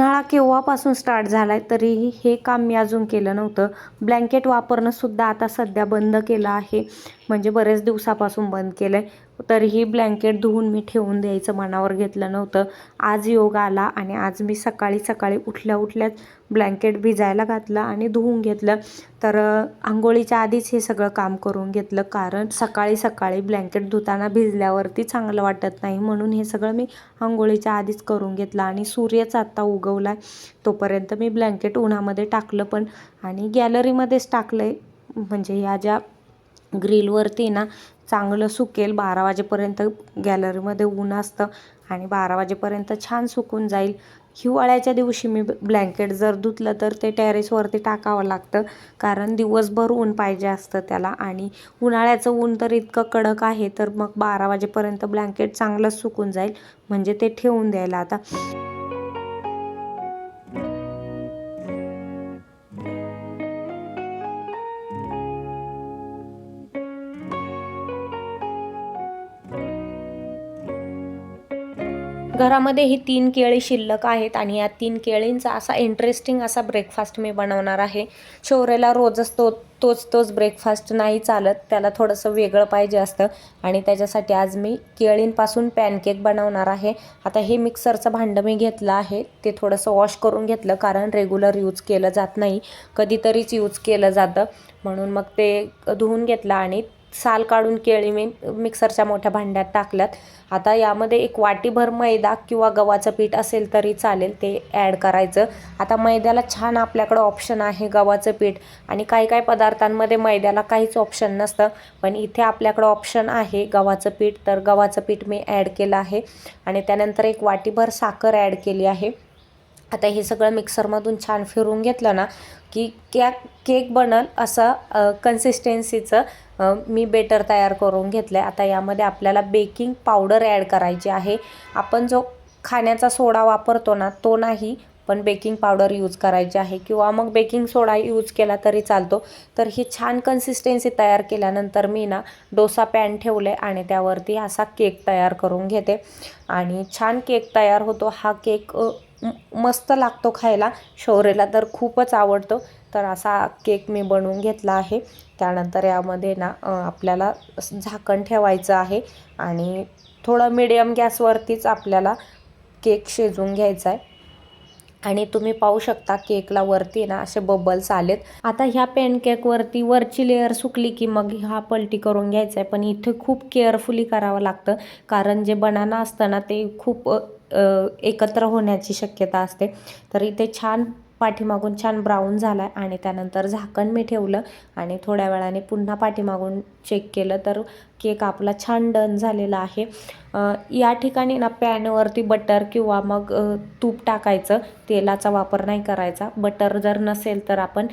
उन्हाळा केव्हापासून स्टार्ट झाला आहे तरीही हे काम मी अजून केलं नव्हतं. ब्लँकेट वापरणंसुद्धा आता सध्या बंद केलं आहे. म्हणजे बरेच दिवसापासून बंद केलं आहे तरीही ब्लँकेट धुवून मी ठेवून द्यायचं मनावर घेतलं नव्हतं. आज योग आला आणि आज मी सकाळी सकाळी उठल्या उठल्याच ब्लँकेट भिजायला घातलं आणि धुवून घेतलं. तर आंघोळीच्या आधीच हे सगळं काम करून घेतलं कारण सकाळी सकाळी ब्लँकेट धुताना भिजल्यावरती चांगलं वाटत नाही म्हणून हे सगळं मी आंघोळीच्या आधीच करून घेतलं आणि सूर्यच आत्ता उगवला तोपर्यंत मी ब्लँकेट उन्हामध्ये टाकलं पण आणि गॅलरीमध्येच टाकलं आहे म्हणजे ह्या ज्या ग्रिलवरती ना चांगलं सुकेल. बारा वाजेपर्यंत गॅलरीमध्ये ऊन असतं आणि बारा वाजेपर्यंत छान सुकून जाईल. हिवाळ्याच्या दिवशी मी ब्लँकेट जर धुतलं तर ते टेरेसवरती टाकावं लागतं. कारण दिवसभर ऊन पाहिजे असतं त्याला आणि उन्हाळ्याचं ऊन तर इतकं कडक आहे तर मग बारा वाजेपर्यंत ब्लँकेट चांगलंच सुकून जाईल. म्हणजे ते ठेवून द्यायला आता. घरामध्ये ही तीन केळी शिल्लक आहेत आणि या तीन केळींचा असा इंटरेस्टिंग असा ब्रेकफास्ट मी बनवणार आहे. शौर्याला रोजच तो तोच तोच ब्रेकफास्ट नाही चालत त्याला थोडंसं वेगळं पाहिजे असतं. आणि त्याच्यासाठी आज मी केळींपासून पॅनकेक बनवणार आहे. आता हे मिक्सरचं भांडं मी घेतलं आहे. ते थोडंसं वॉश करून घेतलं कारण रेग्युलर यूज केलं जात नाही. कधीतरीच यूज केलं जातं. म्हणून मग ते धुवून घेतलं आणि साल काढून केळी मी मिक्सरच्या मोठ्या भांड्यात टाकल्यात. आता यामध्ये एक वाटीभर मैदा किंवा गव्हाचं पीठ असेल तरी चालेल ते ॲड करायचं. आता मैद्याला छान आपल्याकडं ऑप्शन आहे गव्हाचं पीठ. आणि काही काही पदार्थांमध्ये मैद्याला काहीच ऑप्शन नसतं. पण इथे आपल्याकडं ऑप्शन आहे गव्हाचं पीठ. तर गव्हाचं पीठ मी ॲड केलं आहे. आणि त्यानंतर एक वाटीभर साखर ॲड केली आहे. आता हे सगळं मिक्सरमधून छान फिरून घेतलं ना की क्या केक बनल असं कन्सिस्टन्सीचं मी बेटर तयार करून घेतलं आहे आता यामध्ये आपल्याला बेकिंग पावडर ॲड करायची आहे. आपण जो खाण्याचा सोडा वापरतो ना तो नाही पण बेकिंग पावडर यूज करायची आहे. किंवा मग बेकिंग सोडा यूज केला तरी चालतो. तर ही छान कन्सिस्टन्सी तयार केल्यानंतर मी ना डोसा पॅन ठेवले आणि त्यावरती असा केक तयार करून घेते. आणि छान केक तयार होतो. हा केक मस्त लागतो खायला. शौर्यला तर खूपच आवडतो. तर असा केक मी बनवून घेतला आहे. त्यानंतर यामध्ये ना आपल्याला असं झाकण ठेवायचं आहे आणि थोडं मिडियम गॅसवरतीच आपल्याला केक शिजवून घ्यायचा आहे. आणि तुम्ही पाहू शकता केकला वरती ना असे बबल्स आलेत. आता ह्या पॅनकेकवरती वरची लेअर सुकली की मग हा पलटी करून घ्यायचा आहे. पण इथे खूप केअरफुली करावं लागतं. कारण जे बनाना असतं ना ते खूप एकत्र होण्याची शक्यता असते. तर इथे छान पाठीमागून छान ब्राऊन झाला आहे आणि त्यानंतर झाकण मी ठेवलं आणि थोड्या वेळाने पुन्हा पाठीमागून चेक केलं तर केक आपला छान डन झालेला आहे. या ठिकाणी ना पॅनवरती बटर किंवा मग तूप टाकायचं. तेलाचा वापर नाही करायचा. बटर जर नसेल तर आपण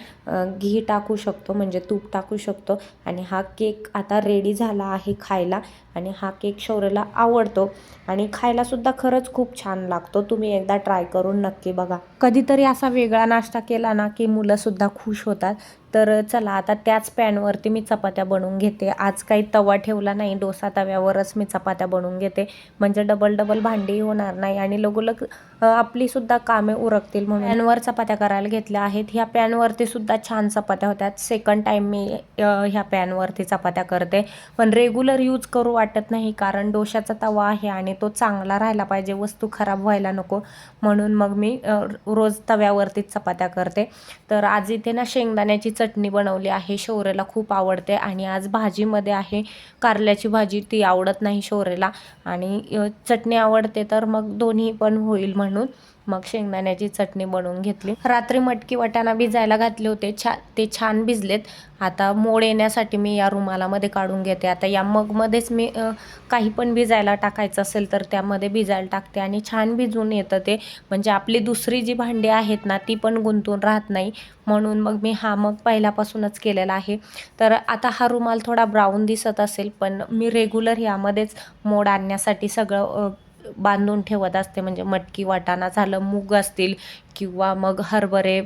घी टाकू शकतो. म्हणजे तूप टाकू शकतो. आणि हा केक आता रेडी झाला आहे खायला. आणि हा केक शौर्यला आवडतो. आणि खायलासुद्धा खरंच खूप छान लागतो. तुम्ही एकदा ट्राय करून नक्की बघा. कधीतरी असा वेगळा नाश्ता केला ना की मुलंसुद्धा खुश होतात. तर चला आता त्याच पॅनवरती मी चपात्या बनवून घेते. आज काही तवा ठेवला नाही डोसा तव्यावरच मी चपात्या बनवून घेते. म्हणजे डबल डबल भांडी होणार नाही आणि लगोलग आपलीसुद्धा कामे उरकतील म्हणून. पॅनवर चपात्या करायला घेतल्या आहेत. ह्या पॅनवरती सुद्धा छान चपात्या होत्यात. सेकंड टाईम मी ह्या पॅनवरती चपात्या करते. पण रेग्युलर यूज करू वाटत नाही कारण डोशाचा तवा आहे आणि तो चांगला राहायला पाहिजे. वस्तू खराब व्हायला नको. म्हणून मग मी रोज तव्यावरतीच चपात्या करते. तर आज इथे ना शेंगदाण्याची चटणी बनवली आहे शौर्यला खूप आवडते आणि आज भाजीमध्ये आहे कारल्याची भाजी ती आवडत नाही शौर्यला आणि चटणी आवडते तर मग दोन्ही पण होईल म्हणून. मग शेंगदाण्याची चटणी बनवून घेतली. रात्री मटकी वाटाणा भिजायला घातले होते. छा ते छान भिजलेत. आता मोड येण्यासाठी मी या रुमालामध्ये काढून घेते. आता या मगमध्येच मी काही पण भिजायला टाकायचं असेल तर त्यामध्ये भिजायला टाकते आणि छान भिजून येतं ते. म्हणजे आपली दुसरी जी भांडी आहेत ना ती पण गुंतून राहत नाही. म्हणून मग मी हा मग पहिल्यापासूनच केलेला आहे. तर आता हा रुमाल थोडा ब्राऊन दिसत असेल पण मी रेग्युलर यामध्येच मोड आणण्यासाठी सगळं बांधून ठेवत असते. म्हणजे मटकी वाटाणा झालं मूग असतील किंवा मग हरभरे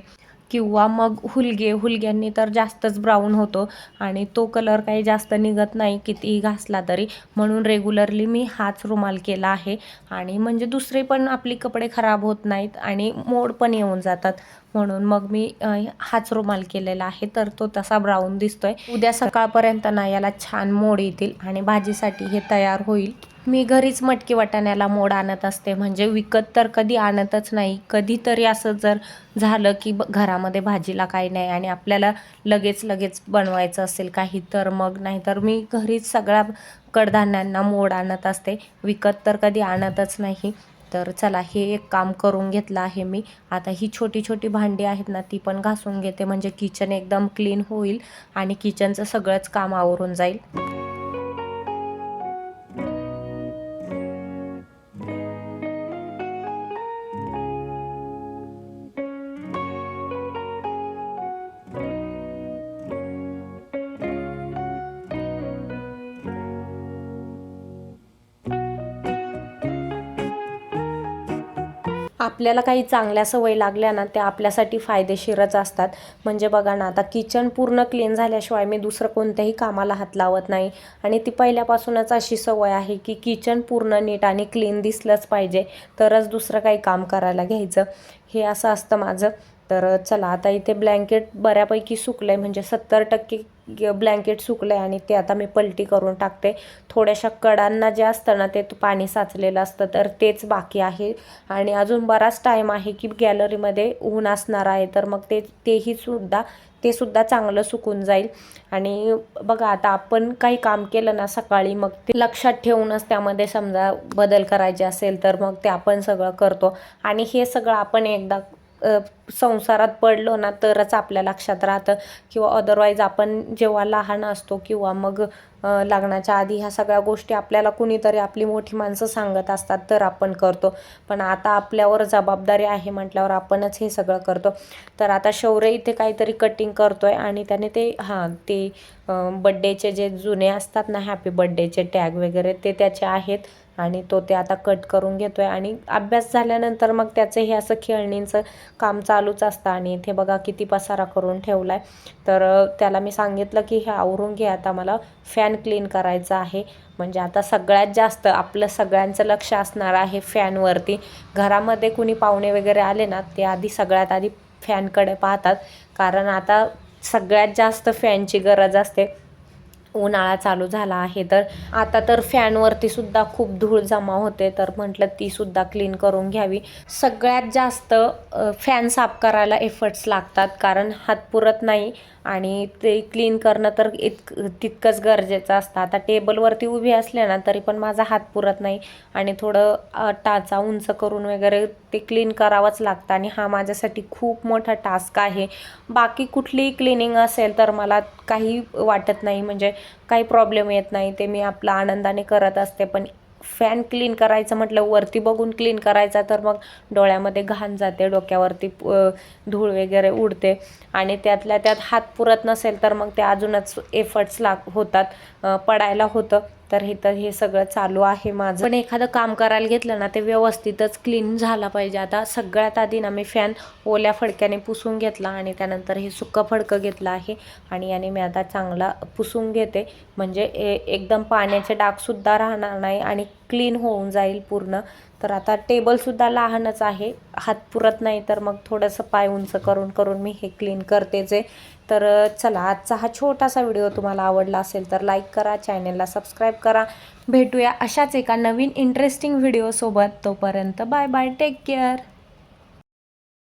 किंवा मग हुलगे. हुलग्यांनी तर जास्तच ब्राऊन होतो आणि तो कलर काही जास्त निघत नाही कितीही घासला तरी. म्हणून रेग्युलरली मी हाच रुमाल केला आहे. आणि म्हणजे दुसरे पण आपली कपडे खराब होत नाहीत आणि मोड पण येऊन जातात. म्हणून मग मी हाच रुमाल केलेला आहे. तर तो तसा ब्राऊन दिसतोय. उद्या सकाळपर्यंत ना याला छान मोड येतील आणि भाजीसाठी हे तयार होईल. मी घरीच मटकी वाटाण्याला मोड आणत असते. म्हणजे विकत तर कधी आणतच नाही. कधीतरी असं जर झालं की ब- घरामध्ये भाजीला काही नाही आणि आपल्याला लगेच लगेच बनवायचं असेल काही तर मग नाही. तर मी घरीच सगळ्या कडधान्यांना मोड आणत असते. विकत तर कधी आणतच नाही. तर चला हे एक काम करून घेतलं आहे मी. आता ही छोटी छोटी भांडी आहेत ना ती पण घासून घेते. म्हणजे किचन एकदम क्लीन होईल आणि किचनचं सगळंच काम आवरून जाईल. आपल्याला काही चांगल्या सवयी लागल्या ना त्या आपल्यासाठी फायदेशीरच असतात. म्हणजे बघा ना आता किचन पूर्ण क्लीन झाल्याशिवाय मी दुसरं कोणत्याही कामाला हात लावत नाही. आणि ती पहिल्यापासूनच अशी सवय आहे की किचन पूर्ण नीट आणि क्लीन दिसलंच पाहिजे. तरच दुसरं काही काम करायला घ्यायचं. हे असं असतं माझं. तर चला आता इथे ब्लँकेट बऱ्यापैकी सुकलं आहे म्हणजे सत्तर टक्के ब्लँकेट सुकलं आहे आणि ते आता मी पलटी करून टाकते. थोड्याशा कडांना जे असतं ना ते पाणी साचलेलं असतं तर तेच बाकी आहे. आणि अजून बराच टाईम आहे की गॅलरीमध्ये ऊन असणार आहे तर मग ते तेही सुद्धा ते सुद्धा चांगलं सुकून जाईल. आणि बघा आता आपण काही काम केलं ना सकाळी मग ते लक्षात ठेवूनच त्यामध्ये समजा बदल करायचे असेल तर मग ते आपण सगळं करतो. आणि हे सगळं आपण एकदा संसारात पडलो ना तरच आपल्या लक्षात राहतं. किंवा अदरवाईज आपण जेव्हा लहान असतो किंवा मग लग्नाच्या आधी ह्या सगळ्या गोष्टी आपल्याला कुणीतरी आपली मोठी माणसं सांगत असतात तर आपण करतो. पण आता आपल्यावर जबाबदारी आहे म्हटल्यावर आपणच हे सगळं करतो. तर आता शौर्य इथे काहीतरी कटिंग करतो आहे आणि त्याने ते हां ते बड्डेचे जे जुने असतात ना हॅपी बड्डेचे टॅग वगैरे ते त्याचे आहेत. आणि तो ते आता कट करून घेतोय. आणि अभ्यास झाल्यानंतर मग त्याचं हे असं खेळणींचं काम चालूच असतं. आणि इथे बघा किती पसारा करून ठेवला आहे तर त्याला मी सांगितलं की हे आवरून घे आता मला फॅन क्लीन करायचा आहे. म्हणजे आता सगळ्यात जास्त आपलं सगळ्यांचं लक्ष असणार आहे फॅनवरती घरामध्ये कुणी पाहुणे वगैरे आले ना ते आधी सगळ्यात आधी फॅनकडे पाहतात. कारण आता सगळ्यात जास्त फॅनची गरज असते. उन्हाळा चालू झाला आहे तर आता तर फॅनवरती सुद्धा खूप धूळ जमा होते तर म्हटलं ती सुद्धा क्लीन करून घ्यावी. सगळ्यात जास्त फॅन साफ करायला एफर्ट्स लागतात कारण हात पुरत नाही आणि ते क्लीन करणं तर इतक तितकंच गरजेचं असतं. आता टेबलवरती उभी असले ना तरी पण माझा हात पुरत नाही. आणि थोडं टाचा उंच करून वगैरे ते क्लीन करावंच लागतं. आणि हा माझ्यासाठी खूप मोठा टास्क आहे. बाकी कुठलीही क्लिनिंग असेल तर मला काही वाटत नाही. म्हणजे काही प्रॉब्लेम येत नाही. ते मी आपला आनंदाने करत असते. पण फॅन क्लीन करायचं म्हटलं वरती बघून क्लीन करायचा तर मग डोळ्यामध्ये घाण जाते डोक्यावरती धूळ वगैरे उडते. आणि त्यातल्या त्यात हात पुरत नसेल तर मग ते अजूनच एफर्ट्स लाग होतात पडायला होतं. तर हे तर हे सगळं चालू आहे माझं. पण एखादं काम करायला घेतलं ना ते व्यवस्थितच क्लीन झाला पाहिजे. आता सगळ्यात आधी ना मी फॅन ओल्या फडक्याने पुसून घेतला आणि त्यानंतर हे सुकं फडकं घेतलं आहे आणि याने मी आता चांगला पुसून घेते. म्हणजे ए एकदम पाण्याचे डागसुद्धा राहणार नाही आणि क्लीन होऊन जाईल पूर्ण. तर आता टेबलसुद्धा लहानच आहे. हात पुरत नाही तर मग थोडंसं पाय उंच करून करून मी हे क्लीन करतेच आहे तर चला आजचा हा छोटासा व्हिडिओ तुम्हाला आवडला असेल तर लाईक करा चॅनलला सबस्क्राईब करा. भेटूया अशाच एका नवीन इंटरेस्टिंग व्हिडिओसोबत तोपर्यंत बाय बाय टेक केअर